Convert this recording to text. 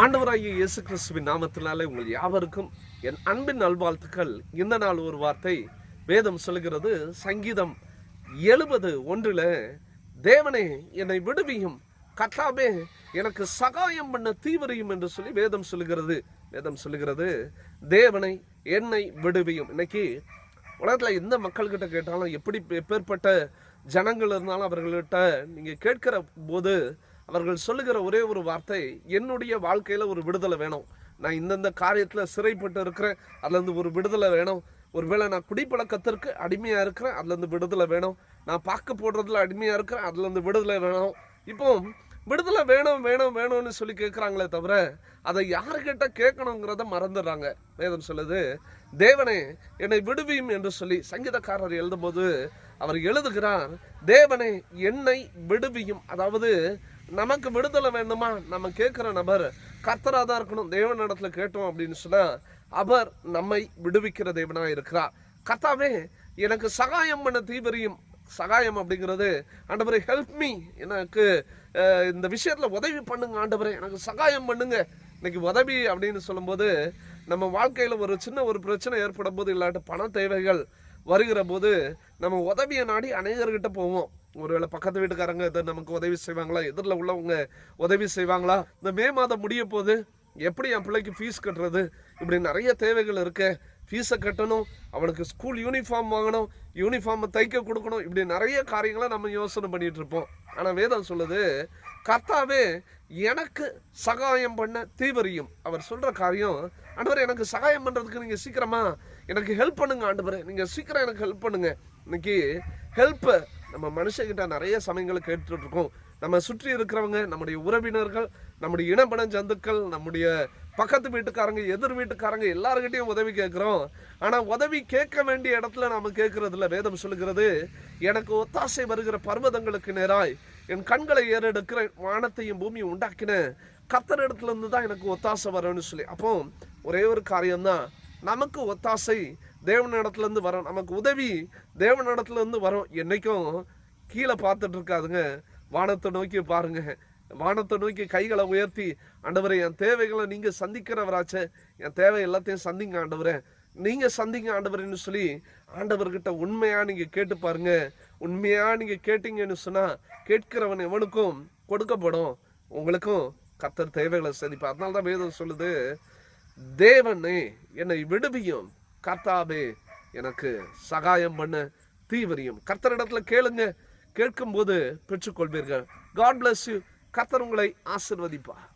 ஆண்டவராகிய இயேசு கிறிஸ்துவின் நாமத்தினாலே உங்கள் யாவருக்கும் என் அன்பின் நல்வாழ்த்துக்கள். இந்த நாள் ஒரு வார்த்தை வேதம் சொல்கிறது சங்கீதம் எழுபது ஒன்றில் தேவனே என்னை விடுவியும். கத்தாவே எனக்கு சகாயம் பண்ண தீவிரியும் என்று சொல்லி வேதம் சொல்லுகிறது. வேதம் சொல்லுகிறது தேவனை என்னை விடுவியும். இன்னைக்கு உலகத்தில் எந்த மக்கள்கிட்ட கேட்டாலும் எப்படி எப்பேற்பட்ட ஜனங்கள் இருந்தாலும் அவர்கள்கிட்ட நீங்கள் கேட்கிற போது அவர்கள் சொல்லுகிற ஒரே ஒரு வார்த்தை என்னுடைய வாழ்க்கையில் ஒரு விடுதலை வேணும். நான் இந்தந்த காரியத்தில் சிறைப்பட்டு இருக்கிறேன் அதுலேருந்து ஒரு விடுதலை வேணும். ஒருவேளை நான் குடிப்பழக்கத்திற்கு அடிமையாக இருக்கிறேன் அதுலேருந்து விடுதலை வேணும். நான் பாக்கு போடுறதுல அடிமையாக இருக்கிறேன் அதுலேருந்து விடுதலை வேணும். இப்போ விடுதலை வேணும் வேணும் வேணும்னு சொல்லி கேட்குறாங்களே தவிர அதை யாருக்கிட்ட கேட்கணுங்கிறத மறந்துடுறாங்க. வேதம் சொல்லுது தேவனே என்னை விடுவியும் என்று சொல்லி சங்கீதக்காரர் எழுதும்போது அவர் எழுதுகிறார் தேவனே என்னை விடுவியும். அதாவது நமக்கு விடுதலை வேண்டுமா? நம்ம கேட்குற நபர் கர்த்தராக தான் இருக்கணும் தேவன் இடத்துல கேட்டோம் அப்படின்னு சொன்னால் அவர் நம்மை விடுவிக்கிற தேவனா இருக்கிறார். கர்த்தாவே எனக்கு சகாயம் பண்ண தீவிரியும் சகாயம் அப்படிங்கிறது ஆண்டவரை ஹெல்ப் மீ எனக்கு இந்த விஷயத்தில் உதவி பண்ணுங்க ஆண்டவரே. எனக்கு சகாயம் பண்ணுங்க. இன்னைக்கு உதவி அப்படின்னு சொல்லும்போது நம்ம வாழ்க்கையில் ஒரு சின்ன ஒரு பிரச்சனை ஏற்படும் போது இல்லாட்ட பண தேவைகள் வருகிற போது நம்ம உதவியை நாடி அநேகர்கிட்ட போவோம். ஒருவேளை பக்கத்து வீட்டுக்காரங்க இதை நமக்கு உதவி செய்வாங்களா? எதிரில் உள்ளவங்க உதவி செய்வாங்களா? இந்த மே மாதம் முடிய போது எப்படி என் பிள்ளைக்கு ஃபீஸ் கட்டுறது? இப்படி நிறைய தேவைகள் இருக்கு. ஃபீஸை கட்டணும் அவனுக்கு ஸ்கூல் யூனிஃபார்ம் வாங்கணும் யூனிஃபார்மை தைக்க கொடுக்கணும் இப்படி நிறைய காரியங்களை நம்ம யோசனை பண்ணிகிட்டு இருப்போம். ஆனால் வேதம் சொல்லுது கர்த்தாவே எனக்கு சகாயம் பண்ண தீவிரியும் அவர் சொல்கிற காரியம் ஆண்டவர் எனக்கு சகாயம் பண்ணுறதுக்கு நீங்கள் சீக்கிரமா எனக்கு ஹெல்ப் பண்ணுங்க ஆண்டவர். நீங்கள் சீக்கிரம் எனக்கு ஹெல்ப் பண்ணுங்க. இன்னைக்கு ஹெல்ப்பை நம்ம மனுஷங்கிட்ட நிறைய சமயங்களை கேட்டுட்டு இருக்கோம் நம்ம சுற்றி இருக்கிறவங்க நம்முடைய உறவினர்கள் நம்முடைய இனப்பட ஜந்துக்கள் நம்முடைய பக்கத்து வீட்டுக்காரங்க எதிர் வீட்டுக்காரங்க எல்லாருக்கிட்டையும் உதவி கேட்குறோம். ஆனால் உதவி கேட்க வேண்டிய இடத்துல நாம் கேட்கறது வேதம் சொல்லுகிறது எனக்கு ஒத்தாசை வருகிற பர்வதங்களுக்கு நேராய் என் கண்களை ஏறெடுக்கிற வானத்தையும் பூமியும் உண்டாக்கின. கத்தர் இடத்துல இருந்து தான் எனக்கு ஒத்தாசை வரும்னு சொல்லி. அப்போ ஒரே ஒரு காரியம்தான். நமக்கு ஒத்தாசை தேவன் இடத்துல வரோம் நமக்கு உதவி தேவன் இடத்துல வரோம். என்றைக்கும் கீழே பார்த்துட்டு இருக்காதுங்க. வானத்தை நோக்கி பாருங்க. வானத்தை நோக்கி கைகளை உயர்த்தி ஆண்டவரே என் தேவைகளை நீங்கள் சந்திக்கிறவராச்சே. என் தேவை எல்லாத்தையும் சந்திங்க ஆண்டவரே. நீங்கள் சந்திங்க ஆண்டவரேன்னு சொல்லி ஆண்டவர்கிட்ட உண்மையாக நீங்கள் கேட்டு பாருங்க. உண்மையாக நீங்கள் கேட்டீங்கன்னு சொன்னால் கேட்கிறவன் எவனுக்கும் கொடுக்கப்படும். உங்களுக்கும் கத்தர் தேவைகளை சந்திப்பா அதனால தான் வேதம் சொல்லுது தேவனே என்னை விடுவியும். கர்த்தாவே எனக்கு சகாயம் பண்ண. தீவிரியும். கர்த்தரிடத்துல கேளுங்க. கேட்கும்போது பெற்றுக்கொள்வீர்கள். காட் பிளஸ் யூ கர்த்தர் உங்களை ஆசிர்வதிப்பார்.